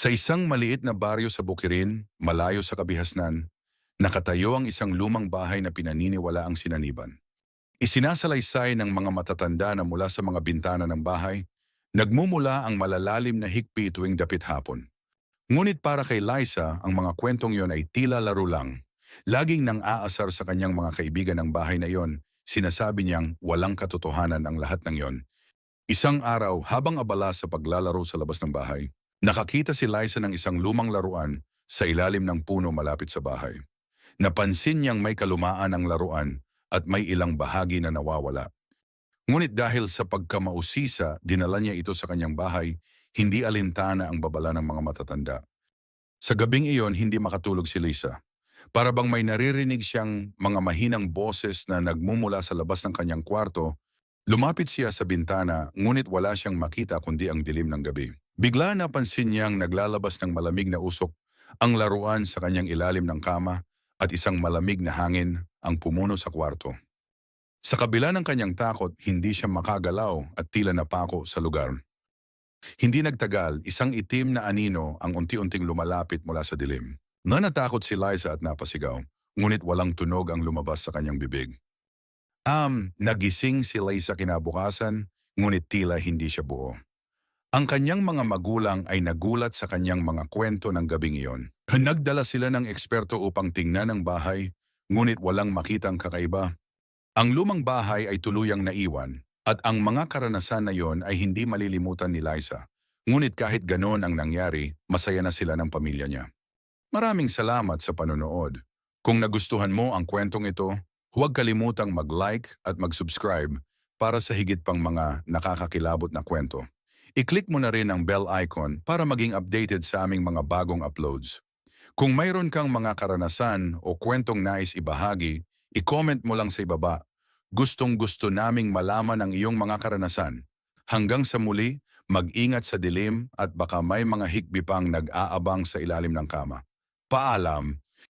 Sa isang maliit na baryo sa Bukirin, malayo sa kabihasnan, nakatayo ang isang lumang bahay na pinaniniwala ang sinaniban. Isinasalaysay ng mga matatanda na mula sa mga bintana ng bahay, nagmumula ang malalalim na hikpi tuwing dapit hapon. Ngunit para kay Liza, ang mga kwentong yon ay tila laro lang. Laging nang aasar sa kanyang mga kaibigan ng bahay na yon, sinasabi niyang walang katotohanan ang lahat ng yon. Isang araw, habang abala sa paglalaro sa labas ng bahay, nakakita si Liza ng isang lumang laruan sa ilalim ng puno malapit sa bahay. Napansin niyang may kalumaan ang laruan at may ilang bahagi na nawawala. Ngunit dahil sa pagkamausisa, dinala niya ito sa kanyang bahay, hindi alintana ang babala ng mga matatanda. Sa gabing iyon, hindi makatulog si Lisa. Para bang may naririnig siyang mga mahinang boses na nagmumula sa labas ng kanyang kwarto, lumapit siya sa bintana ngunit wala siyang makita kundi ang dilim ng gabi. Bigla napansin niyang naglalabas ng malamig na usok ang laruan sa kanyang ilalim ng kama at isang malamig na hangin ang pumuno sa kwarto. Sa kabila ng kanyang takot, hindi siya makagalaw at tila napako sa lugar. Hindi nagtagal, isang itim na anino ang unti-unting lumalapit mula sa dilim. Nanatakot si Liza at napasigaw, ngunit walang tunog ang lumabas sa kanyang bibig. Um, nagising si Liza kinabukasan, ngunit tila hindi siya buo. Ang kanyang mga magulang ay nagulat sa kanyang mga kwento ng gabing iyon. Nagdala sila ng eksperto upang tingnan ang bahay, ngunit walang makitang kakaiba. Ang lumang bahay ay tuluyang naiwan at ang mga karanasan na yon ay hindi malilimutan ni Liza. Ngunit kahit ganon ang nangyari, masaya na sila ng pamilya niya. Maraming salamat sa panonood. Kung nagustuhan mo ang kwentong ito, huwag kalimutang mag-like at mag-subscribe para sa higit pang mga nakakakilabot na kwento. I-click mo na rin ang bell icon para maging updated sa aming mga bagong uploads. Kung mayroon kang mga karanasan o kwentong nais ibahagi, i-comment mo lang sa ibaba. Gustong gusto naming malaman ang iyong mga karanasan. Hanggang sa muli, mag-ingat sa dilim at baka may mga hikbi pang nag-aabang sa ilalim ng kama. Paalam!